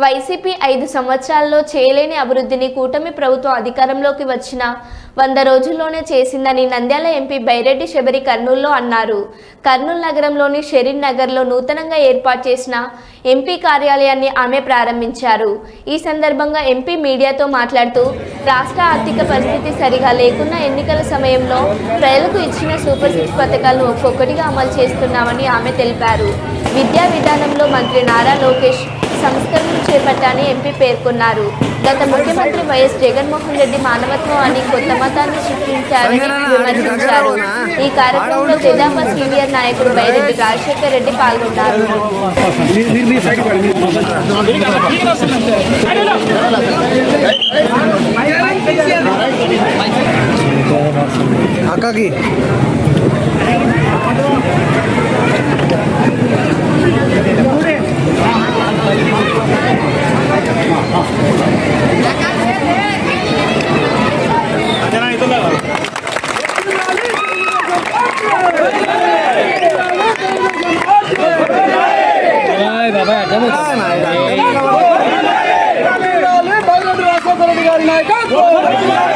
YCP ఐదు సంవత్సరాల్లో చేయలేని అభివృద్ధిని కూటమి ప్రభుత్వం అధికారంలోకి వచ్చిన వంద రోజుల్లోనే చేసిందని నంద్యాల ఎంపీ బైరెడ్డి శబరి కర్నూలులో అన్నారు. కర్నూలు నగరంలోని షెరీన్ నగర్లో నూతనంగా ఏర్పాటు చేసిన ఎంపీ కార్యాలయాన్ని ఆమె ప్రారంభించారు. ఈ సందర్భంగా ఎంపీ మీడియాతో మాట్లాడుతూ రాష్ట్ర ఆర్థిక పరిస్థితి సరిగా లేకున్న ఎన్నికల సమయంలో ప్రజలకు ఇచ్చిన సూపర్ సిక్స్ పథకాలను ఒక్కొక్కటిగా అమలు చేస్తున్నామని ఆమె తెలిపారు. విద్యా విధానంలో మంత్రి నారా లోకేష్ సంస్కరణలు చేపట్టాలని ఎంపీ పేర్కొన్నారు. గత ముఖ్యమంత్రి వైఎస్ జగన్మోహన్ రెడ్డి మానవత్వం అని కొత్త మతాన్ని సృష్టించారని విమర్శించారు. ఈ కార్యక్రమంలో తెదాపా సీనియర్ నాయకుడు బైరెడ్డి రాజశేఖర్ రెడ్డి పాల్గొన్నారు. అక్కకి. Michael!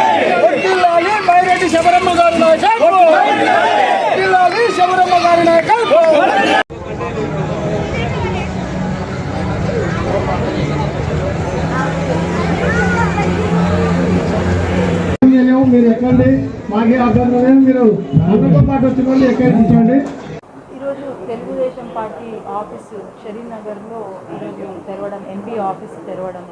పాటు వచ్చిన వాళ్ళు ఈరోజు తెలుగుదేశం పార్టీ ఆఫీసు షరీన్ నగర్లో ఈరోజు తెరవడం ఎంపీ ఆఫీస్ తెరవడం.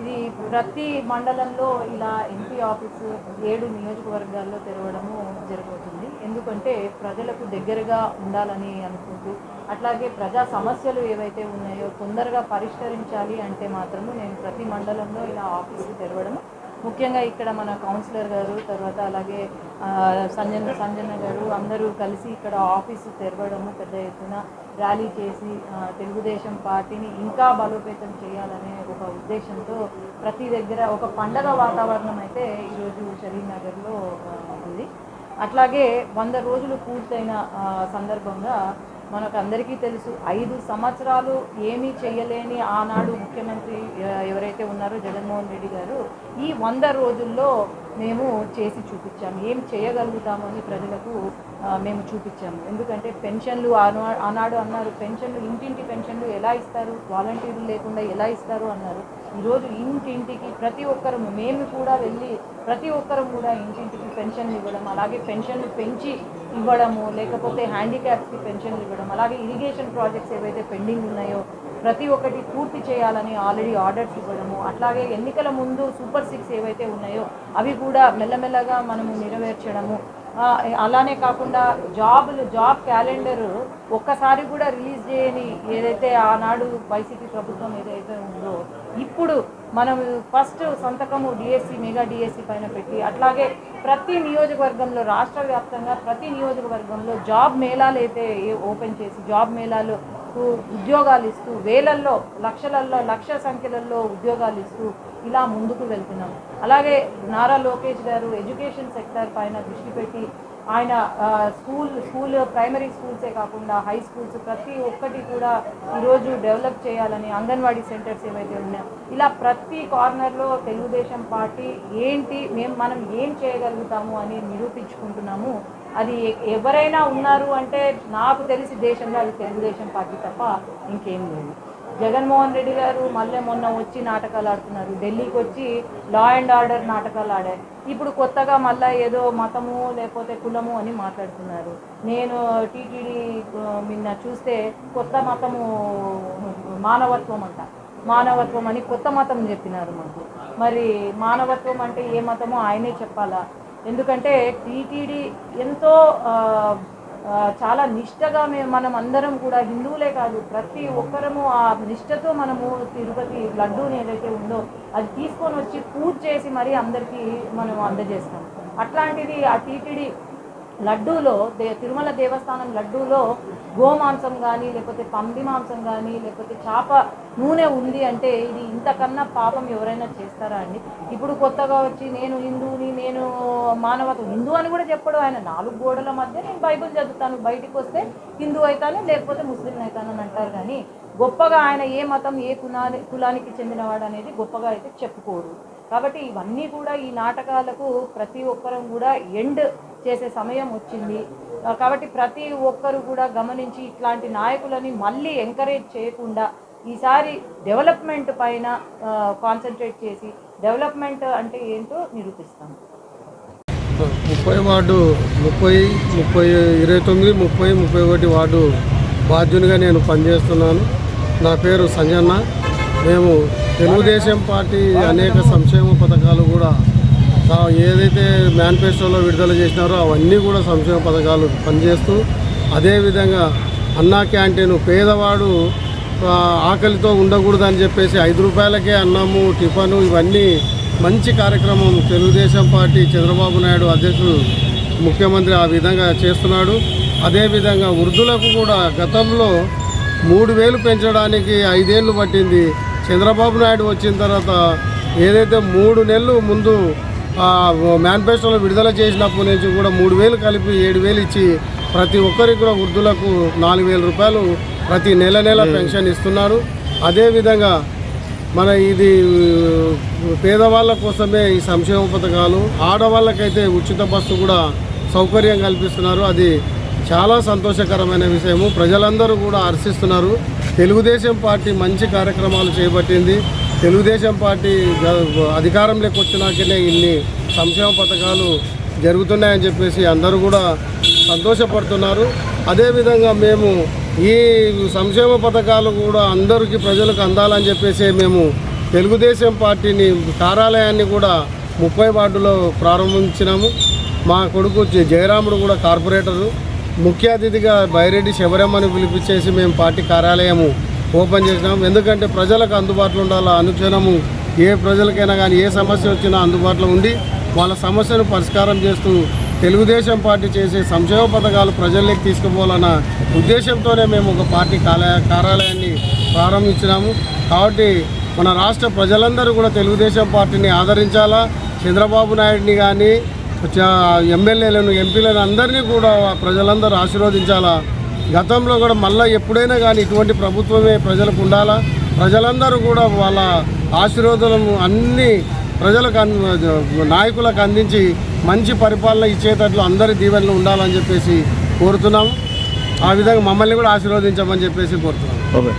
ఇది ప్రతి మండలంలో ఇలా ఎంపీ ఆఫీసు ఏడు నియోజకవర్గాల్లో తెరవడము జరుగుతుంది ఎందుకంటే ప్రజలకు దగ్గరగా ఉండాలని అనుకుంటూ అట్లాగే ప్రజా సమస్యలు ఏవైతే ఉన్నాయో తొందరగా పరిష్కరించాలి అంటే మాత్రము నేను ప్రతి మండలంలో ఇలా ఆఫీసు తెరవడము ముఖ్యంగా ఇక్కడ మన కౌన్సిలర్ గారు తర్వాత అలాగే సంజన సంజన గారు అందరూ కలిసి ఇక్కడ ఆఫీసు తెరవడము పెద్ద ఎత్తున ర్యాలీ చేసి తెలుగుదేశం పార్టీని ఇంకా బలోపేతం చేయాలనే ఒక ఉద్దేశంతో ప్రతి దగ్గర ఒక పండగ వాతావరణం అయితే ఈరోజు షరీనగర్లో ఉంది. అట్లాగే వంద రోజులు పూర్తయిన సందర్భంగా మనకు అందరికీ తెలుసు ఐదు సంవత్సరాలు ఏమీ చేయలేని ఆనాడు ముఖ్యమంత్రి ఎవరైతే ఉన్నారో జగన్మోహన్ రెడ్డి గారు ఈ వంద రోజుల్లో మేము చేసి చూపించాము. ఏం చేయగలుగుతాము అని ప్రజలకు మేము చూపించాము. ఎందుకంటే పెన్షన్లు ఆనాడు అన్నారు పెన్షన్లు ఇంటింటి పెన్షన్లు ఎలా ఇస్తారు? వాలంటీర్లు లేకుండా ఎలా ఇస్తారు అన్నారు. ఈరోజు ఇంటింటికి ప్రతి ఒక్కరు మేము కూడా వెళ్ళి ప్రతి ఒక్కరం కూడా ఇంటింటికి పెన్షన్లు ఇవ్వడం అలాగే పెన్షన్లు పెంచి ఇవ్వడము లేకపోతే హ్యాండిక్యాప్స్కి పెన్షన్లు ఇవ్వడం అలాగే ఇరిగేషన్ ప్రాజెక్ట్స్ ఏవైతే పెండింగ్ ఉన్నాయో ప్రతి ఒక్కటి పూర్తి చేయాలని ఆల్రెడీ ఆర్డర్స్ ఇవ్వడము అట్లాగే ఎన్నికల ముందు సూపర్ సిక్స్ ఏవైతే ఉన్నాయో అవి కూడా మెల్లమెల్లగా మనము నెరవేర్చడము. అలానే కాకుండా జాబులు జాబ్ క్యాలెండర్ ఒక్కసారి కూడా రిలీజ్ చేయని ఏదైతే ఆనాడు వైసీపీ ప్రభుత్వం ఏదైతే ఉందో ఇప్పుడు మనం ఫస్ట్ సంతకము డిఎస్సి మెగా డిఎస్సి పైన పెట్టి అట్లాగే ప్రతి నియోజకవర్గంలో రాష్ట్ర వ్యాప్తంగా ప్రతి నియోజకవర్గంలో జాబ్ మేళాలు అయితే ఓపెన్ చేసి జాబ్ మేళాలు ఉద్యోగాలు ఇస్తూ వేలల్లో లక్షలల్లో లక్ష సంఖ్యలలో ఉద్యోగాలు ఇస్తూ ఇలా ముందుకు వెళ్తున్నాం. అలాగే నారా లోకేష్ గారు ఎడ్యుకేషన్ సెక్టర్ పైన దృష్టి పెట్టి ఆయన స్కూల్ స్కూల్ ప్రైమరీ స్కూల్సే కాకుండా హై స్కూల్స్ ప్రతి ఒక్కటి కూడా ఈరోజు డెవలప్ చేయాలని అంగన్వాడీ సెంటర్స్ ఏవైతే ఉన్నాయో ఇలా ప్రతి కార్నర్లో తెలుగుదేశం పార్టీ ఏంటి మేము మనం ఏం చేయగలుగుతాము అని నిరూపించుకుంటున్నాము. అది ఎవరైనా ఉన్నారు అంటే నాకు తెలిసి దేశంలో అది తెలుగుదేశం పార్టీ తప్ప ఇంకేం లేదు. జగన్మోహన్ రెడ్డి గారు మళ్ళీ మొన్న వచ్చి నాటకాలు ఆడుతున్నారు. ఢిల్లీకి వచ్చి లా అండ్ ఆర్డర్ నాటకాలు ఆడారు. ఇప్పుడు కొత్తగా మళ్ళీ ఏదో మతము లేకపోతే కులము అని మాట్లాడుతున్నారు. నేను టీటీడీ నిన్న చూస్తే కొత్త మతము మానవత్వం అంట. మానవత్వం అని కొత్త మతం చెప్పినారు మాకు. మరి మానవత్వం అంటే ఏ మతమో ఆయనే చెప్పాలా? ఎందుకంటే టీటీడీ ఎంతో చాలా నిష్టగా మేము మనం అందరం కూడా హిందువులే కాదు ప్రతి ఒక్కరము ఆ నిష్టతో మనము తిరుపతి లడ్డూని ఏదైతే ఉందో అది తీసుకొని వచ్చి పూజ చేసి మరీ అందరికీ మనం అందజేస్తాం. అట్లాంటిది ఆ టీటీడీ లడ్డూలో దే తిరుమల దేవస్థానం లడ్డూలో గోమాంసం కానీ లేకపోతే పంది మాంసం కానీ లేకపోతే చేప నూనె ఉంది అంటే ఇది ఇంతకన్నా పాపం ఎవరైనా చేస్తారా అండి? ఇప్పుడు కొత్తగా వచ్చి నేను హిందువుని నేను మానవత హిందూ అని కూడా చెప్పడు ఆయన. నాలుగు గోడల మధ్య నేను బైబిల్ చదువుతాను. బయటికి వస్తే హిందూ అవుతాను లేకపోతే ముస్లిం అవుతాను అని అంటారు కానీ గొప్పగా ఆయన ఏ మతం ఏ కులాని కులానికి చెందినవాడు అనేది గొప్పగా అయితే చెప్పుకోరు. కాబట్టి ఇవన్నీ కూడా ఈ నాటకాలకు ప్రతి ఒక్కరం కూడా ఎండ్ చేసే సమయం వచ్చింది. కాబట్టి ప్రతి ఒక్కరు కూడా గమనించి ఇట్లాంటి నాయకులని మళ్ళీ ఎంకరేజ్ చేయకుండా ఈసారి డెవలప్మెంట్ పైన కాన్సన్ట్రేట్ చేసి డెవలప్మెంట్ అంటే ఏంటో నిరూపిస్తాం ముప్పై వార్డు ముప్పై ముప్పై ఇరవై తొమ్మిది ముప్పై ముప్పై ఒకటి వార్డు బాధ్యునిగా నేను పనిచేస్తున్నాను. నా పేరు సంజన్న. మేము తెలుగుదేశం పార్టీ అనేక సంక్షేమ పథకాలు ఏదైతే మేనిఫెస్టోలో విడుదల చేసినారో అవన్నీ కూడా సంక్షేమ పథకాలు పనిచేస్తూ అదేవిధంగా అన్నా క్యాంటీన్ పేదవాడు ఆకలితో ఉండకూడదని చెప్పేసి ఐదు రూపాయలకే అన్నము టిఫను ఇవన్నీ మంచి కార్యక్రమం తెలుగుదేశం పార్టీ చంద్రబాబు నాయుడు అధ్యక్షుడు ముఖ్యమంత్రి ఆ విధంగా చేస్తున్నాడు. అదేవిధంగా వృద్ధులకు కూడా గతంలో మూడు వేలు పెంచడానికి ఐదేళ్ళు పట్టింది. చంద్రబాబు నాయుడు వచ్చిన తర్వాత ఏదైతే మూడు నెలలు ముందు మేనిఫెస్టోలో విడుదల చేసినప్పటి నుంచి కూడా మూడు వేలు కలిపి ఏడు వేలు ఇచ్చి ప్రతి ఒక్కరికి కూడా వృద్ధులకు నాలుగు వేల రూపాయలు ప్రతి నెల నెల పెన్షన్ ఇస్తున్నారు. అదేవిధంగా మన ఇది పేదవాళ్ళ కోసమే ఈ సంక్షేమ పథకాలు ఆడవాళ్ళకైతే ఉచిత బస్సు కూడా సౌకర్యం కల్పిస్తున్నారు. అది చాలా సంతోషకరమైన విషయము. ప్రజలందరూ కూడా హర్షిస్తున్నారు. తెలుగుదేశం పార్టీ మంచి కార్యక్రమాలు చేపట్టింది. తెలుగుదేశం పార్టీ అధికారంలోకి వచ్చినాకనే ఇన్ని సంక్షేమ పథకాలు జరుగుతున్నాయని చెప్పేసి అందరూ కూడా సంతోషపడుతున్నారు. అదేవిధంగా మేము ఈ సంక్షేమ పథకాలు కూడా అందరికీ ప్రజలకు అందాలని చెప్పేసి మేము తెలుగుదేశం పార్టీని కార్యాలయాన్ని కూడా ముప్పై వార్డులో ప్రారంభించినాము. మా కొడుకు జయరాముడు కూడా కార్పొరేటరు. ముఖ్య అతిథిగా బైరెడ్డి శబరమ్మని పిలిపించేసి మేము పార్టీ కార్యాలయము ఓపెన్ చేసినాం. ఎందుకంటే ప్రజలకు అందుబాటులో ఉండాలా అనుక్షణము ఏ ప్రజలకైనా కానీ ఏ సమస్య వచ్చినా అందుబాటులో ఉండి వాళ్ళ సమస్యను పరిష్కారం చేస్తూ తెలుగుదేశం పార్టీ చేసే సంక్షేమ పథకాలు ప్రజల్లోకి తీసుకుపోవాలన్న ఉద్దేశంతోనే మేము ఒక పార్టీ కార్య కార్యాలయాన్ని ప్రారంభించినాము. కాబట్టి మన రాష్ట్ర ప్రజలందరూ కూడా తెలుగుదేశం పార్టీని ఆదరించాలా? చంద్రబాబు నాయుడిని కానీ ఎమ్మెల్యేలను ఎంపీలను అందరినీ కూడా ప్రజలందరూ ఆశీర్వదించాలా? గతంలో కూడా మళ్ళీ ఎప్పుడైనా కానీ ఇటువంటి ప్రభుత్వమే ప్రజలకు ఉండాలా? ప్రజలందరూ కూడా వాళ్ళ ఆశీర్వాదాలను అన్ని ప్రజలకు అన్ నాయకులకు అందించి మంచి పరిపాలన ఇచ్చేటట్లు అందరి దీవెనలు ఉండాలని చెప్పేసి కోరుతున్నాము. ఆ విధంగా మమ్మల్ని కూడా ఆశీర్వదించమని చెప్పేసి కోరుతున్నాము. ఓకే.